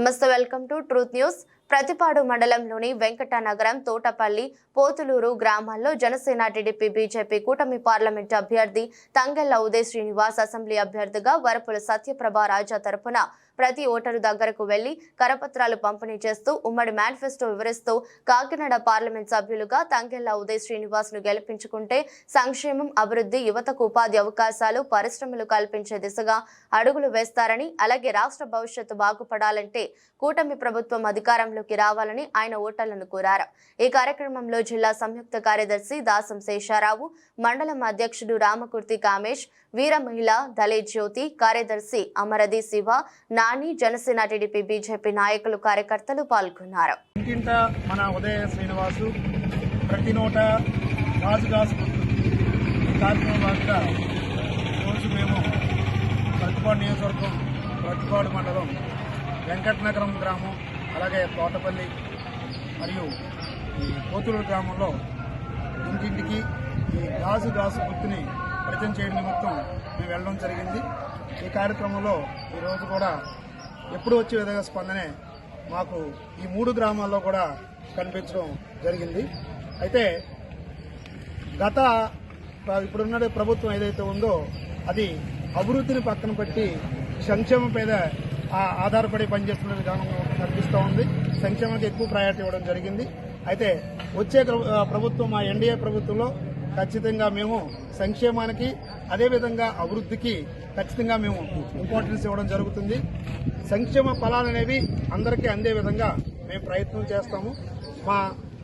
నమస్తే welcome to truth news Prathipadu మండలంలోని వెంకటనగరం తోటపల్లి పోతులూరు గ్రామాల్లో జనసేన టీడీపీ బీజేపీ కూటమి పార్లమెంటు అభ్యర్థి తంగెల్ల ఉదయ్ శ్రీనివాస్ అసెంబ్లీ అభ్యర్థిగా వరపుల సత్యప్రభ రాజా తరపున ప్రతి ఓటరు దగ్గరకు వెళ్ళి కరపత్రాలు పంపిణీ చేస్తూ ఉమ్మడి మేనిఫెస్టో వివరిస్తూ కాకినాడ పార్లమెంట్ సభ్యులుగా తంగెల్ల ఉదయ్ శ్రీనివాస్ను గెలిపించుకుంటే సంక్షేమం అభివృద్ధి యువతకు ఉపాధి అవకాశాలు పరిశ్రమలు కల్పించే దిశగా అడుగులు వేస్తారని అలాగే రాష్ట్ర భవిష్యత్తు బాగుపడాలంటే కూటమి ప్రభుత్వం అధికారంలో అధికారంలోకి రావాలని ఆయన ఓటర్లను కోరారు. ఈ కార్యక్రమంలో జిల్లా సంయుక్త కార్యదర్శి దాసం శేషారావు మండలం అధ్యక్షుడు రామకుర్తి కామేష్ వీర మహిళ దళే జ్యోతి కార్యదర్శి అమరది శివ నాని జనసేన టీడీపీ బీజేపీ నాయకులు కార్యకర్తలు పాల్గొన్నారు. మన ఉదయ శ్రీనివాసు ప్రతి నోట రోజు మేము ప్రతిపాడు నియోజకవర్గం ప్రతిపాడు మండలం వెంకటనగరం గ్రామం అలాగే తోటపల్లి మరియు ఈ కోతులూరు గ్రామంలో ఇంటింటికి ఈ గాజు గాజు గుర్తుని పరిచయం చేయడం నిమిత్తం మేము వెళ్ళడం జరిగింది. ఈ కార్యక్రమంలో ఈరోజు కూడా ఎప్పుడు వచ్చే విధంగా స్పందనే మాకు ఈ మూడు గ్రామాల్లో కూడా కనిపించడం జరిగింది. అయితే గత ఇప్పుడున్న ప్రభుత్వం ఏదైతే ఉందో అది అభివృద్ధిని పక్కన పెట్టి సంక్షేమం పేద ఆధారపడి పనిచేస్తున్న విధానం కనిపిస్తూ ఉంది. సంక్షేమానికి ఎక్కువ ప్రయారిటీ ఇవ్వడం జరిగింది. అయితే వచ్చే ప్రభుత్వం మా ఎన్డీఏ ప్రభుత్వంలో ఖచ్చితంగా మేము సంక్షేమానికి అదేవిధంగా అభివృద్ధికి ఖచ్చితంగా మేము ఇంపార్టెన్స్ ఇవ్వడం జరుగుతుంది. సంక్షేమ ఫలాలు అనేవి అందరికీ అందే విధంగా మేము ప్రయత్నం చేస్తాము. మా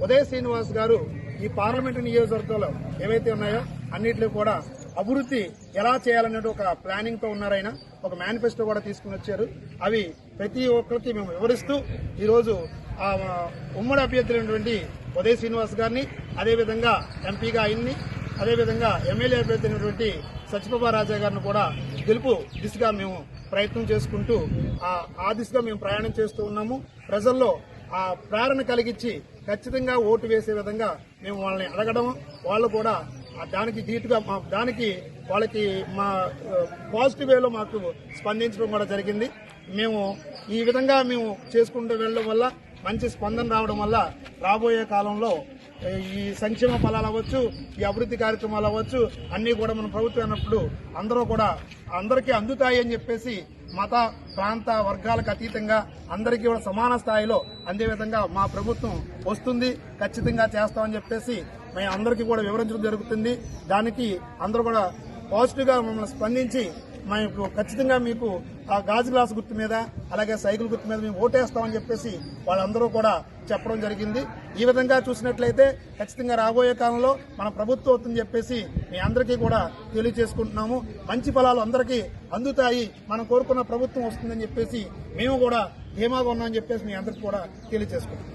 ఉదయ శ్రీనివాస్ గారు ఈ పార్లమెంటు నియోజకవర్గంలో ఏవైతే ఉన్నాయో అన్నింటిలో కూడా అభివృద్ధి ఎలా చేయాలనేది ఒక ప్లానింగ్తో ఉన్నారైనా ఒక మేనిఫెస్టో కూడా తీసుకుని వచ్చారు. అవి ప్రతి ఒక్కరికి మేము వివరిస్తూ ఈరోజు ఆ ఉమ్మడి అభ్యర్థులైనటువంటి ఉదయ శ్రీనివాస్ గారిని అదేవిధంగా ఎంపీగా ఆయన్ని అదేవిధంగా ఎమ్మెల్యే అభ్యర్థి అయినటువంటి సత్యప్రభా రాజా గారిని కూడా గెలుపు దిశగా మేము ప్రయత్నం చేసుకుంటూ ఆ- దిశగా మేము ప్రయాణం చేస్తూ ఉన్నాము. ప్రజల్లో ఆ ప్రేరణ కలిగించి ఖచ్చితంగా ఓటు వేసే విధంగా మేము వాళ్ళని అడగడం వాళ్ళు కూడా దానికి ధీటుగా మా దానికి వాళ్ళకి మా పాజిటివ్ వేలో మాకు స్పందించడం కూడా జరిగింది. మేము ఈ విధంగా మేము చేసుకుంటూ వెళ్ళడం వల్ల మంచి స్పందన రావడం వల్ల రాబోయే కాలంలో ఈ సంక్షేమ ఫలాలు అవ్వచ్చు ఈ అభివృద్ధి కార్యక్రమాలు అవ్వచ్చు అన్నీ కూడా మన ప్రభుత్వం అన్నప్పుడు అందరూ కూడా అందరికీ అందుతాయి అని చెప్పేసి మత ప్రాంత వర్గాలకు అతీతంగా అందరికీ కూడా సమాన స్థాయిలో అందే విధంగా మా ప్రభుత్వం వస్తుంది. ఖచ్చితంగా చేస్తామని చెప్పేసి మేము అందరికీ కూడా వివరించడం జరుగుతుంది. దానికి అందరూ కూడా పాజిటివ్గా మమ్మల్ని స్పందించి మేము ఖచ్చితంగా మీకు ఆ గాజు గ్లాస్ గుర్తు మీద అలాగే సైకిల్ గుర్తు మీద మేము ఓటేస్తామని చెప్పేసి వాళ్ళందరూ కూడా చెప్పడం జరిగింది. ఈ విధంగా చూసినట్లయితే ఖచ్చితంగా రాబోయే కాలంలో మన ప్రభుత్వం అవుతుందని చెప్పేసి మీ అందరికీ కూడా తెలియజేసుకుంటున్నాము. మంచి ఫలాలు అందరికీ అందుతాయి. మనం కోరుకున్న ప్రభుత్వం వస్తుందని చెప్పేసి మేము కూడా ధీమాగా ఉన్నామని చెప్పేసి మీ అందరికీ కూడా తెలియజేసుకుంటున్నాం.